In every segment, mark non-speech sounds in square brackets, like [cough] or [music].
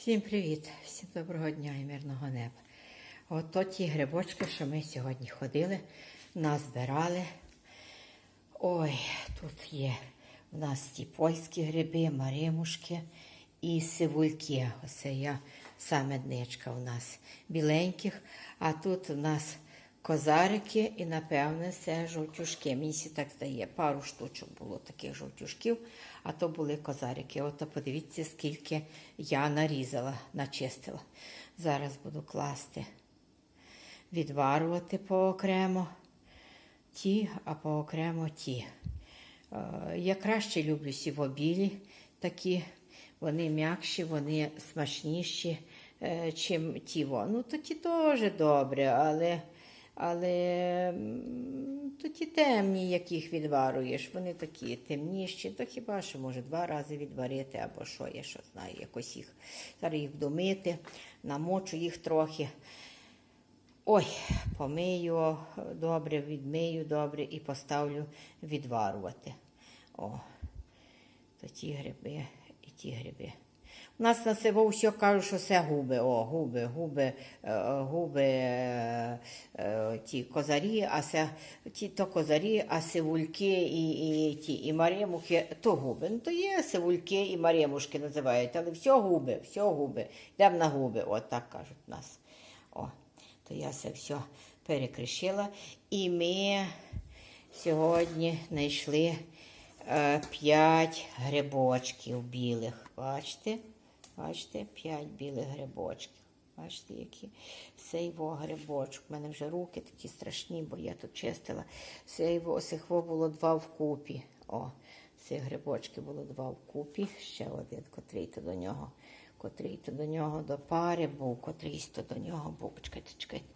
Всім привіт, всім доброго дня і мирного неба. Ото ті грибочки, що ми сьогодні ходили, назбирали. Ой, тут є у нас ті польські гриби, маримушки і сивульки. Оце я саме дничка у нас біленьких. А тут у нас козарики і, напевне, це жовтюшки. Мені так здає, пару штучок було таких жовтюшків, а то були козарики. Ото подивіться, скільки я нарізала, начистила. Зараз буду класти, відварувати поокремо ті, а поокремо ті. Е, Я краще люблю сівобілі такі, вони м'якші, вони смачніші, е, чим ті. Ну, то ті теж добре, але, але то ті темні, яких відваруєш, вони такі темніші, то хіба що може два рази відварити або що, я що знаю, якось їх. Зараз їх домити, намочу їх трохи. Ой, помию добре, відмию добре і поставлю відварувати. О, то ті гриби і ті гриби. Нас на село все кажуть, що це губи. О, губи, губи, е, губи е, е, ті козарі, а це ті то козарі, а сивульки і, і ті і маремухи, то губи. Ну то є сивульки і маремушки називають, але все губи, все губи. Йдемо на губи, от так кажуть нас. О, то я це все перекришила. І ми сьогодні знайшли е, 5 грибочків білих. Бачите? Бачите, 5 білих грибочків. Бачите, які цей во грибочок. У мене вже руки такі страшні, бо я тут чистила. Цей во, було два вкупі. О, цих грибочки було два вкупі. Ще один, котрий то до нього. Котрий то до нього до пари був, котрийсь то до нього був. Чекайте, чекайте,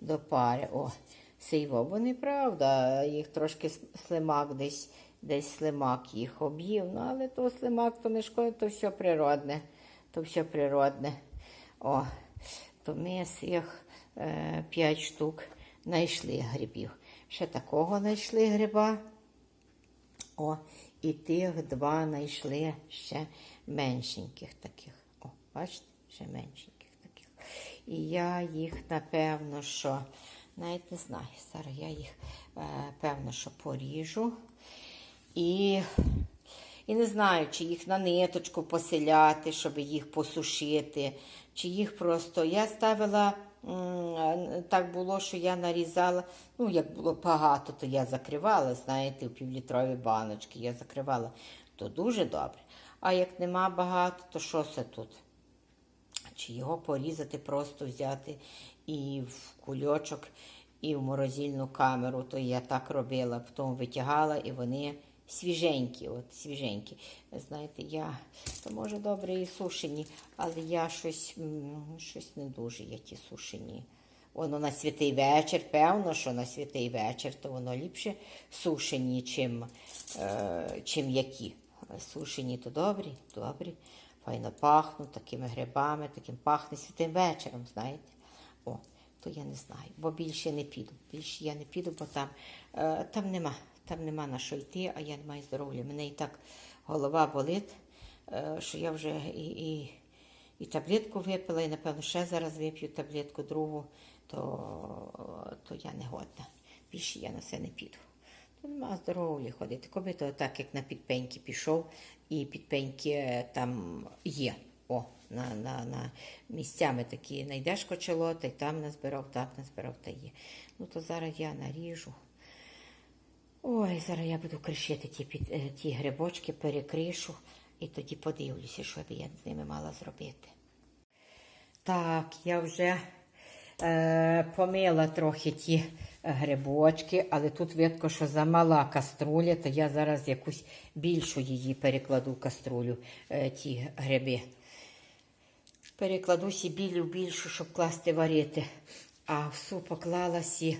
до пари. О, цей во. Вони правда, їх трошки слимак десь, десь слимак їх об'їв. Ну, але то слимак, то не шкода, то все природне. То все природне. О, то ми з цих е, 5 штук знайшли грибів. Ще такого знайшли гриба. О, і тих два знайшли ще меншеньких таких. О, бачите, ще меншеньких таких. І я їх, напевно, що, навіть не знаю, зараз я їх, е, певно, що поріжу. І, і не знаю, чи їх на ниточку поселяти, щоб їх посушити, чи їх просто. Я ставила. Так було, що я нарізала, ну, як було багато, то я закривала, знаєте, у півлітрові баночки я закривала, то дуже добре. А як нема багато, то що це тут? Чи його порізати, просто взяти і в кульочок, і в морозильну камеру, то я так робила, потім витягала, і вони свіженькі, от свіженькі. Знаєте, я, то може добре і сушені, але я щось, щось не дуже є ті сушені. Воно на святий вечір, певно, що на святий вечір, то воно ліпше сушені, чим, е, чим які. Сушені то добрі, добрі, файно пахнуть такими грибами, таким пахне святим вечором, знаєте. О, то я не знаю, бо більше не піду. Більше я не піду, бо там, е, там нема, там нема на що йти, а я не маю здоров'я. Мене і так голова болить, е, що я вже і, і, і таблетку випила, і напевно ще зараз вип'ю таблетку другу, то, то я не годна. Більше я на це не піду. То нема здоров'я ходити. Коби то так, як на підпеньки пішов, і підпеньки е, там є. О, на, на, на місцями такі знайдеш кочело, та й там назбирав, так назбирав, та є. Ну то зараз я наріжу. Ой, зараз я буду кришити ті, під, е, ті грибочки, перекришу і тоді подивлюся, що б я з ними мала зробити. Так, я вже е, помила трохи ті грибочки, але тут видко, що замала каструля, то я зараз якусь більшу її перекладу каструлю, е, ті гриби. Перекладу сі білю більшу, щоб класти варити. А в суп поклала сі,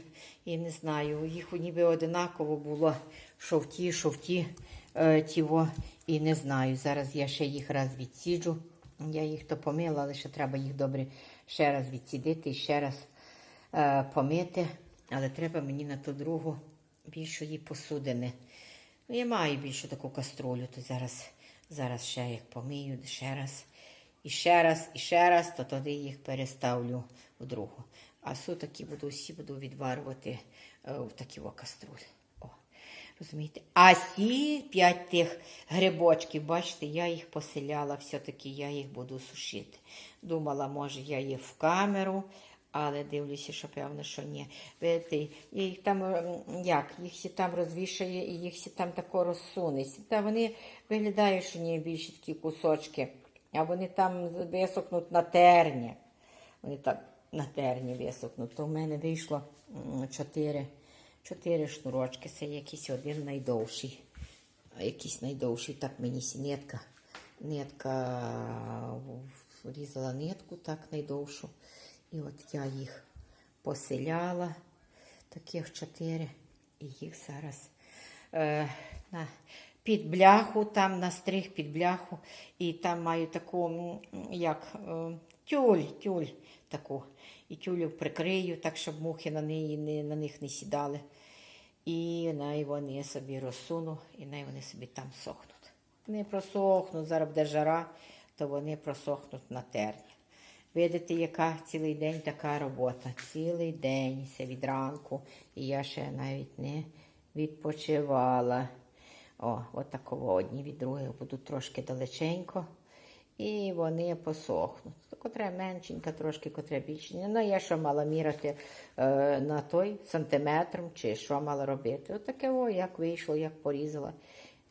і не знаю, їх ніби одинаково було, що в ті, що в ті, е, тіво, і не знаю. Зараз я ще їх раз відсіджу. Я їх то помила, але ще треба їх добре ще раз відсідити і ще раз е, помити. Але треба мені на ту другу більшої посудини. Ну, я маю більшу таку каструлю, то зараз, зараз ще як помию, ще раз і ще раз, і ще раз, то тоді їх переставлю в другу. А сутаки буду всі буду відварювати е, в такі каструлі. О, розумієте? А ці п'ять тих грибочків, бачите, я їх поселяла, все-таки я їх буду сушити. Думала, може, я їх в камеру, але дивлюся, що певно, що ні. Видите, їх там як, їх всі там розвішає і їх всі там тако розсунеться. Та вони виглядають, що ні більше такі кусочки, а вони там висохнуть на терні. Вони так на терні висохнуть. То в мене вийшло м, чотири, чотири шнурочки. Це якийсь один найдовший. Якийсь найдовший. Так мені нитка. Нитка врізала нитку так найдовшу. І от я їх поселяла, таких чотири, і їх зараз е, на, під бляху, там на стриг під бляху, і там маю таку, як е, тюль, тюль таку. І тюлю прикрию, так, щоб мухи на, неї, не, на них не сідали. І най вони собі розсуну, і най вони собі там сохнуть. Вони просохнуть, зараз буде жара, то вони просохнуть на терні. Видите, яка цілий день така робота. Цілий день, це від ранку. І я ще навіть не відпочивала. О, от такого одні від других будуть трошки далеченько. І вони посохнуть. Котре меншенька, трошки, котре більше. Ну, я що мала міряти е, на той сантиметром, чи що мала робити. От о, як вийшло, як порізала,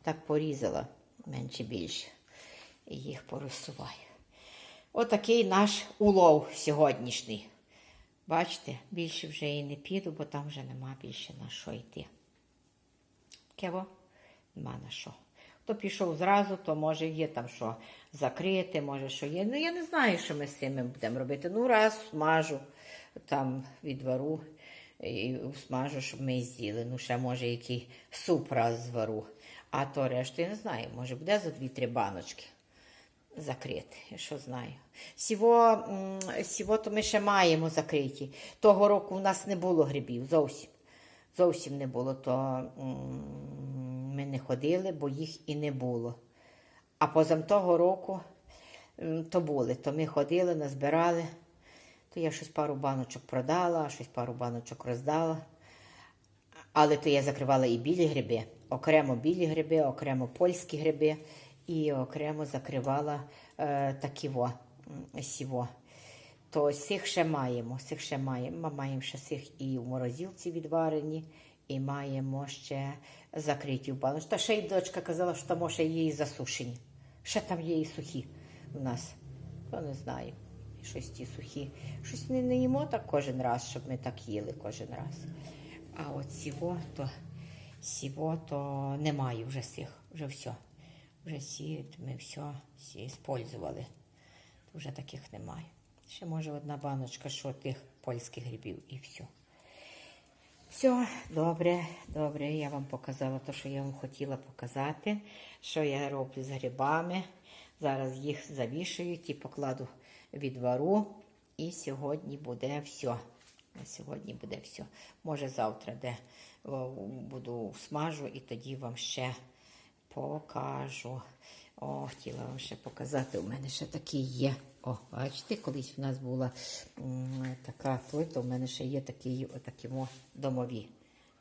так порізала менше більше. І їх порозсуваю. Отакий наш улов сьогоднішній. Бачите, більше вже і не піду, бо там вже нема більше на що йти. Кево? Нема на що. Хто пішов зразу, то може є там що закрити, може що є. Ну я не знаю, що ми з цим будемо робити. Ну, раз смажу, там відвару і смажу, щоб ми з'їли. Ну, ще може який суп раз звару. А то решту я не знаю, може буде за дві-три баночки закрити, я що знаю. Сіво, сіво то ми ще маємо закриті. Того року у нас не було грибів зовсім. Зовсім не було, то ми не ходили, бо їх і не було. А позам того року то були. То ми ходили, назбирали. То я щось пару баночок продала, щось пару баночок роздала. Але то я закривала і білі гриби, окремо білі гриби, окремо польські гриби, і окремо закривала е, такі во, сіво. То сих ще маємо, сих ще маємо. Ми маємо ще сих і в морозилці відварені, і маємо ще закриті в. Та ще й дочка казала, що там ще є і засушені. Ще там є і сухі у нас. То не знаю. Щось ті сухі. Щось не, не їмо так кожен раз, щоб ми так їли кожен раз. А от сіво, то сіво, то немає вже сих, вже все. Вже всі ми все всі спользували. Вже таких немає. Ще може одна баночка, що тих польських грибів і все. Все, добре, добре. Я вам показала те, що я вам хотіла показати, що я роблю з грибами. Зараз їх завішую і покладу відвару. І сьогодні буде все. Сьогодні буде все. Може завтра де буду смажу і тоді вам ще покажу. О, хотіла вам ще показати. У мене ще такий є. О, бачите, колись в нас була така той, то в мене ще є такі, отакі домові.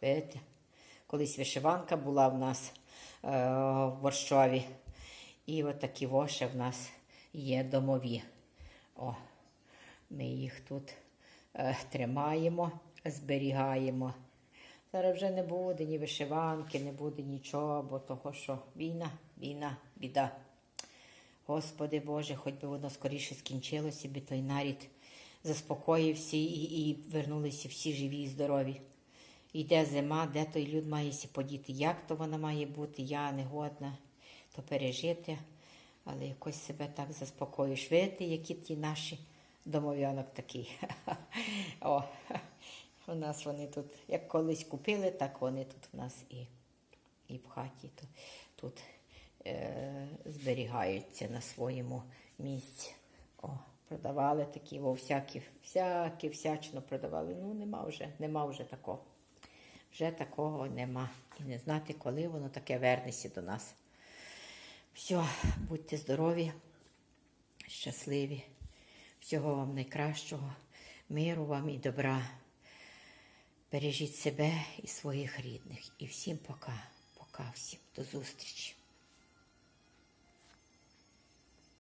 Видите? Колись вишиванка була в нас е, в Борщові. І отакі о, ще в нас є домові. О, ми їх тут е, тримаємо, зберігаємо. Зараз вже не буде ні вишиванки, не буде нічого, бо того, що війна, війна, біда. Господи Боже, хоч би воно скоріше скінчилося, би той нарід заспокоївся і, і вернулися всі живі і здорові. Йде зима, де той люд має сі подіти, як то вона має бути, я не годна то пережити, але якось себе так заспокоюєш. Видите, які ті наші домов'янок такі. [laughs] О, у нас вони тут, як колись купили, так вони тут у нас і, і в хаті тут, тут зберігаються на своєму місці. О, продавали такі, во всякі, всякі, всячно продавали. Ну, нема вже, нема вже такого. Вже такого нема. І не знати, коли воно таке вернеться до нас. Все, будьте здорові. щасливі. Всього вам найкращого, миру вам і добра. Бережіть себе і своїх рідних. І всім пока. Пока всім. До зустрічі.